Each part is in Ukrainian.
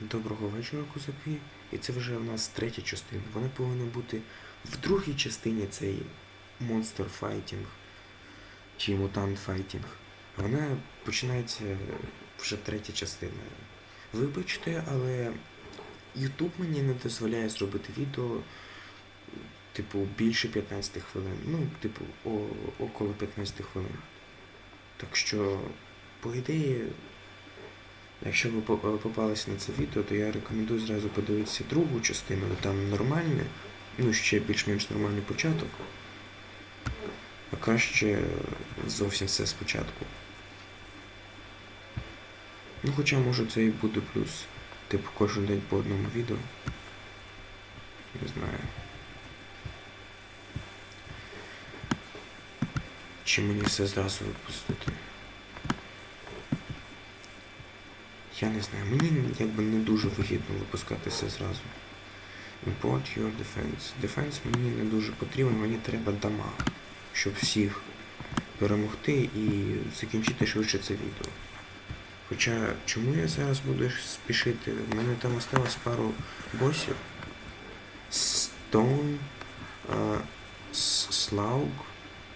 Доброго вечора, козаки. І це вже в нас третя частина. Вона повинна бути в другій частині цей Monster Fighting чи Fighting. А вона починається вже третя частина. Вибачте, але YouTube мені не дозволяє зробити відео, типу, більше 15 хвилин. Ну, типу, о, около 15 хвилин. Так що, по ідеї, Якщо ви е, попалися на це відео, то я рекомендую зразу подивитися другу частину, там нормальне, ну ще більш-менш нормальний початок. А краще зовсім все спочатку. Ну хоча може це і буде плюс. Типу кожен день по одному відео. Не знаю. Чи мені все зразу випустити? Я не знаю, мені якби не дуже вигідно випускати все зразу. Import your defense. Defense мені не дуже потрібен, мені треба дамаг, щоб всіх перемогти і закінчити швидше це відео. Хоча чому я зараз буду спішити? У мене там осталось пару босів. Stone, а, С-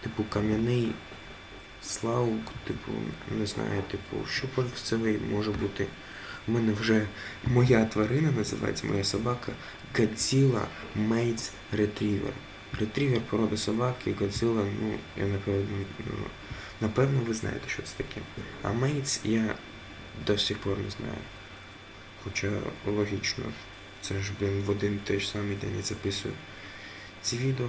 типу кам'яний Слаук, типу, не знаю, типу, що польцевий може бути. У мене вже моя тварина називається моя собака Godzilla Mates Retriever. Ретрівер породи собаки, Godzilla, ну, я напевно, ну, напевно ви знаєте, що це таке. А Mates я до сих пор не знаю. Хоча логічно, це ж, блін, в один той ж самий день я записую ці відео.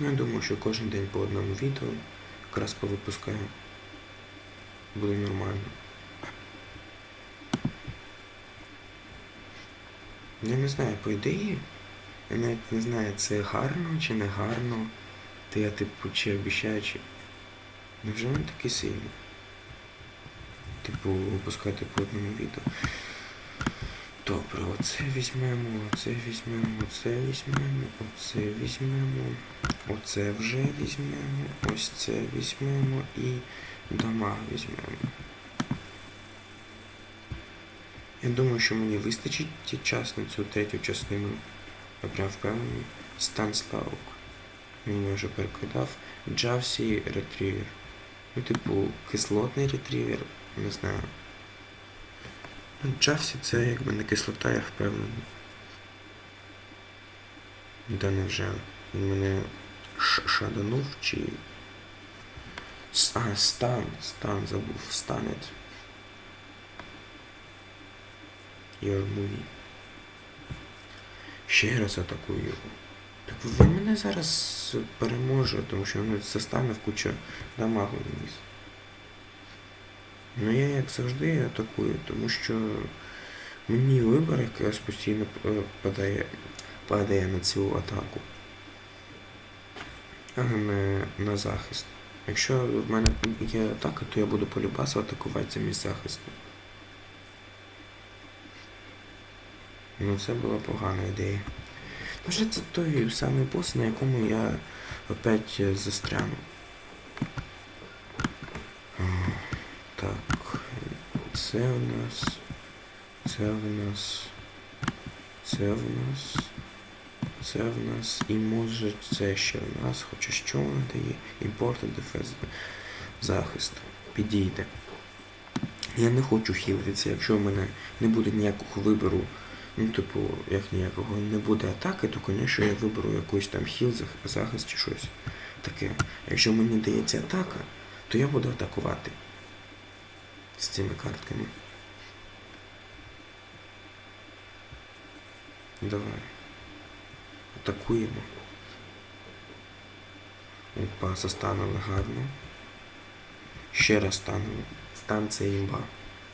Ну, я думаю, що кожен день по одному відео якраз повипускаю. Буде нормально. Я не знаю, по ідеї, я навіть не знаю, це гарно чи не гарно. Та я типу чи обіщаю, чи. Невже він такий сильний? Типу, випускати по одному відео. Добре, оце візьмемо, оце візьмемо, оце візьмемо, оце візьмемо, оце вже візьмемо, ось це візьмемо і дома візьмемо. Я думаю, що мені вистачить час на цю третю частину. Я прям впевнений. Стан Слаук. Мені вже перекидав. Джавсі ретрівер. Ну, типу, кислотний ретрівер, не знаю. Ну, Джавсі це якби не кислота, я впевнений. Да невже. Він мене шаданув чи. А, стан, стан забув, станет. Movie. Ще раз атакую його. Так він мене зараз переможе, тому що він застане в кучу дамагу вниз. Ну я як завжди атакую, тому що мені вибір якраз постійно е, падає, падає на цю атаку, а не на захист. Якщо в мене є атака, то я буду полюбасу атакувати замість захисту. Ну це була погана ідея. Може це той самий бос, на якому я опять застряну. Так, це в нас. Це в нас. Це в нас. Це в нас. І може це ще в нас. Хоча що вона дає? Імпорт дефенс. Захист. Підійде. Я не хочу хілитися, якщо в мене не буде ніякого вибору. Ну, типу, як ніякого не буде атаки, то, звісно, я виберу якийсь там хіл, захист чи щось таке. Якщо мені дається атака, то я буду атакувати з цими картками. Давай. Атакуємо. Опа, застанули гарно. Ще раз станемо. Стан це імба.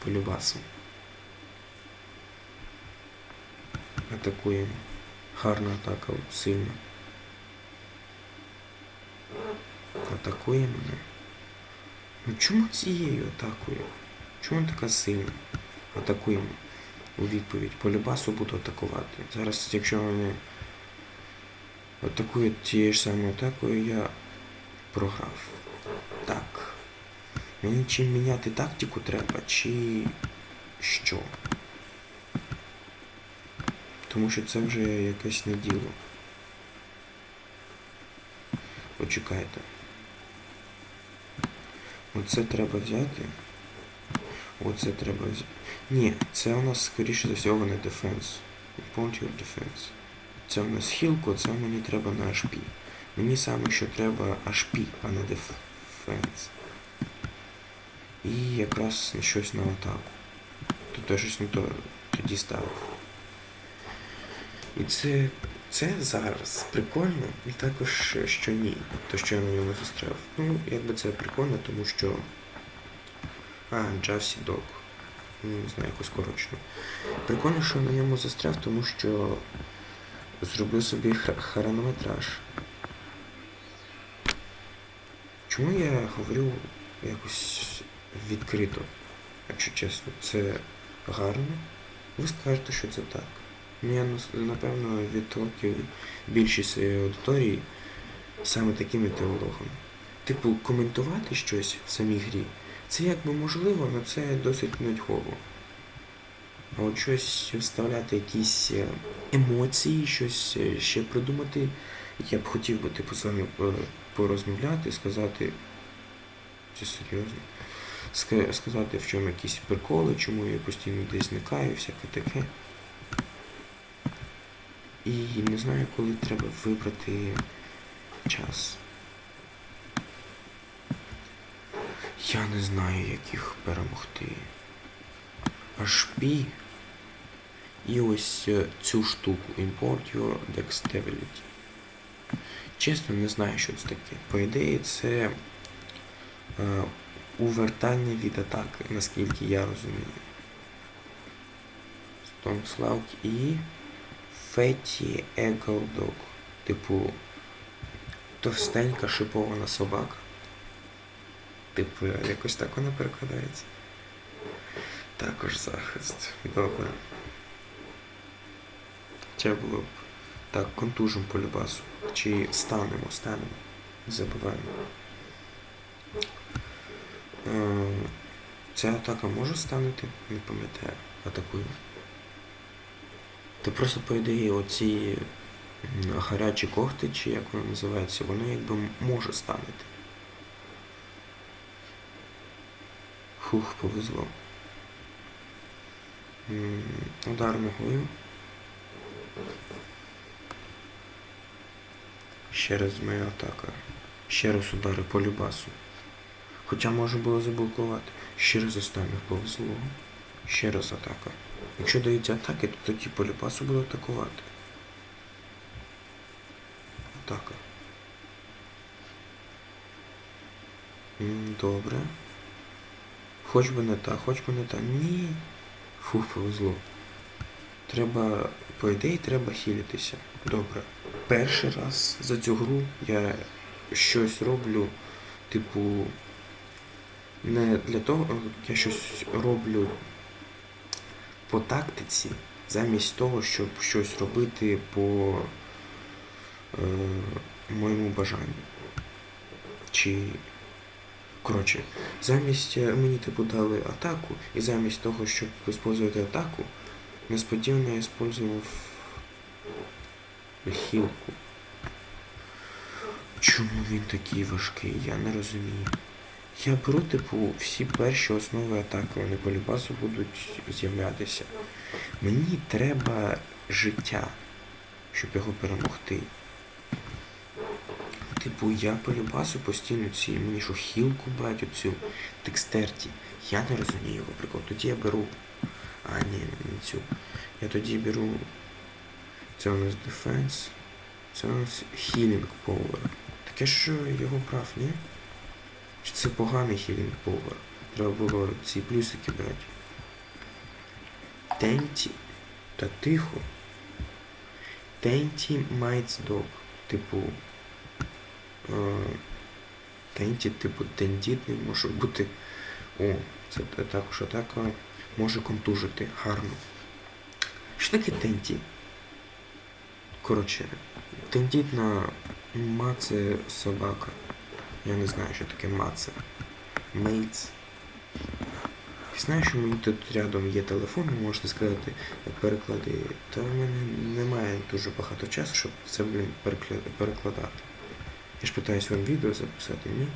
По. Атакуємо. Гарна атака, сильна. Атакує мене. Ну чому цією атакою? Чому така сильна? Атакуємо. У відповідь. По любасу буду атакувати. Зараз, якщо вони атакують тією ж самою атакою, я програв. Так. Мені чи міняти тактику треба, чи що. Тому що це вже якесь не діло. Почекайте. Оце треба взяти. Оце треба взяти. Ні, це у нас скоріше за всього не defense. Import your defense. Це у нас хілку, це мені треба на HP. Мені саме що треба HP, а не defense. І якраз щось на атаку. Тут я щось не то тоді ставив. І це, це зараз прикольно, і також що ні, то що я на ньому застряв. Ну, якби це прикольно, тому що. А, Джавсі Dog. Ну, Не знаю, якось скорочено. Прикольно, що на ньому застряв, тому що зробив собі хр- хронометраж. Чому я говорю якось відкрито, якщо чесно, це гарно? Ви скажете, що це так. Ну, я нас- напевно відтолкую більшість своєї аудиторії саме такими теологами. Типу, коментувати щось в самій грі, це якби можливо, але це досить нудьгово. От щось вставляти якісь е, емоції, щось е, ще придумати, я б хотів би типу з вами е, порозмовляти, сказати. Це серйозно. Сказати, в чому якісь приколи, чому я постійно десь зникаю, всяке таке. І не знаю, коли треба вибрати час. Я не знаю, як їх перемогти. HP і ось е, цю штуку Import Your Dexterity. Чесно, не знаю, що це таке. По ідеї, це е, увертання від атаки, наскільки я розумію. Stormslaug і Eagle Dog. Типу товстенька шипована собака. Типу, якось так вона перекладається. Також захист. Добре. Треба було б. Так, контужим по любасу. Чи станемо, станемо. Забуваємо. Е, Ця атака може станути? Не пам'ятаю. Атакую. Та просто по ідеї оці гарячі когти, чи як воно називається, воно якби може станути. Хух, повезло. Удар ногою. Ще раз моя атака. Ще раз удари по любасу. Хоча можна було заблокувати. Ще раз останніх повезло. Ще раз атака. Якщо дається атаки, то тоді по любасу буду атакувати. Атака. Добре. Хоч би не та, хоч би не та. Ні. Фух, повезло. Треба, по ідеї, треба хілітися. Добре. Перший раз за цю гру я щось роблю, типу, не для того, я щось роблю по тактиці, замість того, щоб щось робити по е, моєму бажанню. Чи Коротше, замість е, мені типу дали атаку, і замість того, щоб використовувати атаку, несподівано я використовував хілку. Чому він такий важкий? Я не розумію. Я беру, типу, всі перші основи атаки, вони по любасу будуть з'являтися. Мені треба життя, щоб його перемогти. Типу, я по любасу постійно ці, мені що хілку брать оцю текстерті. Я не розумію його прикол. Тоді я беру. А, ні, не цю. Я тоді беру. Це у нас Defense. Це у нас Healing Power. Таке що його брав, ні? Чи це поганий Healing Power? Треба було ці плюсики брати. Тенті. Та тихо. Тенті Dog. Типу. Е, Тенті, типу, тендітний може бути. О, це також атака може контужити гарно. Що таке тенті? Коротше, тендітна маце собака. Я не знаю, що таке маце. Мейц. Знаю, що мені тут рядом є телефон, можете сказати, переклади. Та в мене немає дуже багато часу, щоб це, блін, перекладати. Я ж питаюсь вам відео записати, ні?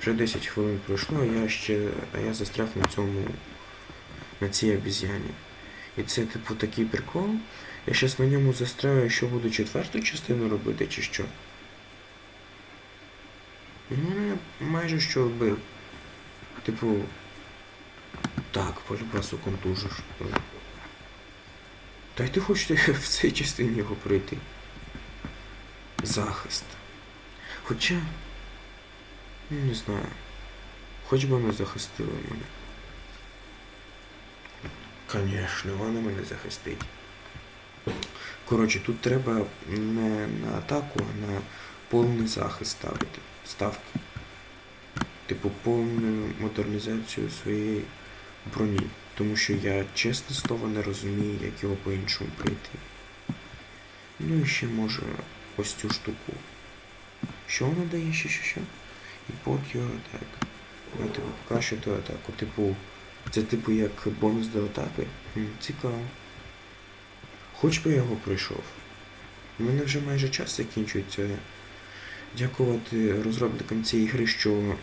Вже 10 хвилин пройшло, а я ще. а я застряг на цьому. на цій обіз'яні. І це, типу, такий прикол. Я щас на ньому застряю, що буду четверту частину робити, чи що? Він мене майже що вбив. Типу. Так, полюбасу контужиш. Та й ти хочеш в цій частині його пройти. Захист. Хоча. Ну, не знаю. Хоч би вони захистили мене. Конечно, вона мене захистить. Коротше, тут треба не на атаку, а на повний захист ставити. Ставки. Типу повну модернізацію своєї броні. Тому що я чесне слово не розумію, як його по-іншому пройти. Ну і ще може ось цю штуку. Що вона дає ще що що? Import your attack. Ну, типу, покращити атаку. Типу, це типу як бонус до атаки. Цікаво. Хоч би я його пройшов. У мене вже майже час закінчується. Дякувати розробникам цієї гри, що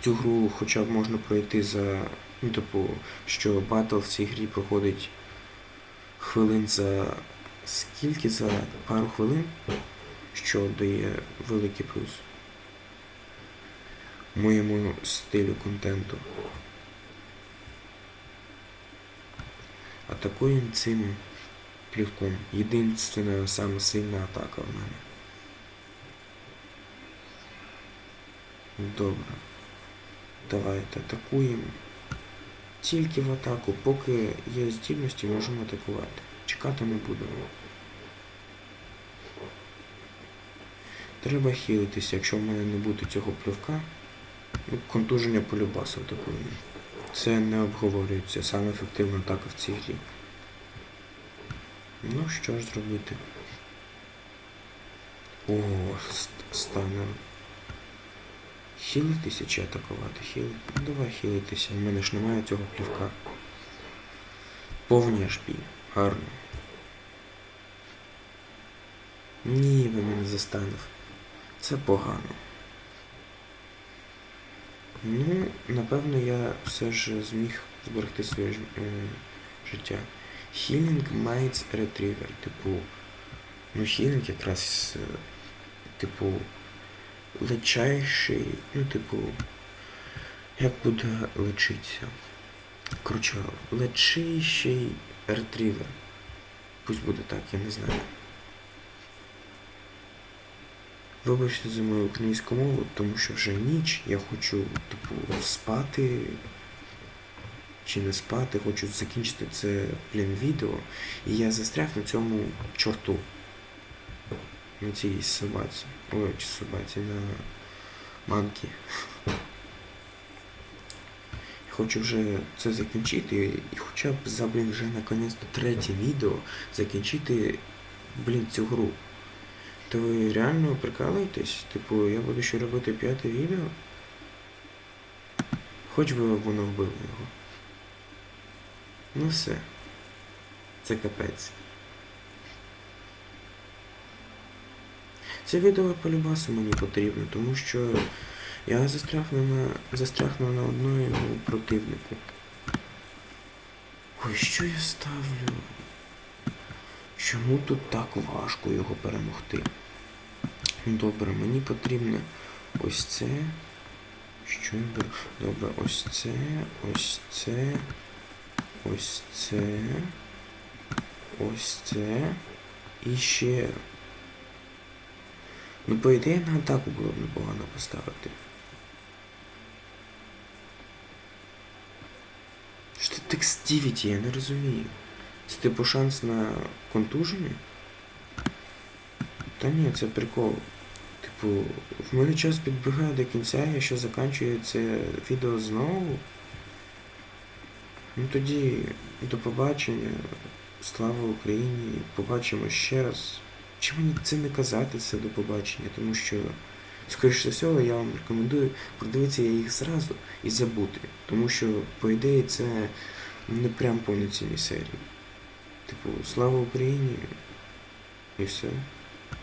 цю гру хоча б можна пройти за. Ну, типу, що батл в цій грі проходить хвилин за скільки? За пару хвилин, що дає великий плюс моєму стилю контенту. Атакуємо цим плівком. Єдинственна саме сильна атака в мене. Добре. Давайте атакуємо. Тільки в атаку, поки є здібності, можемо атакувати. Чекати не будемо. Треба хілитися, якщо в мене не буде цього плювка. Ну, контуження полюбасу атакуємо. Це не обговорюється, саме ефективна атака в цій грі. Ну, що ж зробити? О, ст- стане. Хілитися чи атакувати? Хілити? Давай хілитися, в мене ж немає цього плівка. Повні HP. Гарно. Ні, ви мене застанув. Це погано. Ну, напевно, я все ж зміг зберегти своє е, життя. Healing Mates Retriever. Типу. Ну, хілінг якраз, е, типу, лечайший, ну, типу, як буде лечитися? Коротше, лечищий ретрівер. Пусть буде так, я не знаю. Вибачте за мою українську мову, тому що вже ніч, я хочу, типу, спати чи не спати, хочу закінчити це, блін, відео. І я застряг на цьому чорту. На цій собаці. Ой, чи собаці, на манкі. Хочу вже це закінчити і хоча б за, блін, вже наконець-то третє відео закінчити, блін, цю гру. То ви реально прикалуєтесь? Типу, я буду ще робити п'яте відео? Хоч би воно вбило його. Ну все. Це капець. Це відео по любасу мені потрібно, тому що я застряг на, застряг на одному противнику. Ой, що я ставлю? Чому тут так важко його перемогти? Добре, мені потрібно ось це. Що я беру? Добре, ось це, ось це, ось це, ось це. І ще. Ну, по ідеї, на атаку було б непогано поставити. Що це текстивіті, я не розумію. Це типу шанс на контуження? Та ні, це прикол. Типу, в мене час підбігає до кінця, я ще заканчую це відео знову. Ну тоді до побачення. Слава Україні. Побачимо ще раз. Чи мені це не казати це до побачення, тому що скоріше всього, я вам рекомендую продивитися їх зразу і забути. Тому що, по ідеї, це не прям повноцінні серії. Типу, слава Україні і все.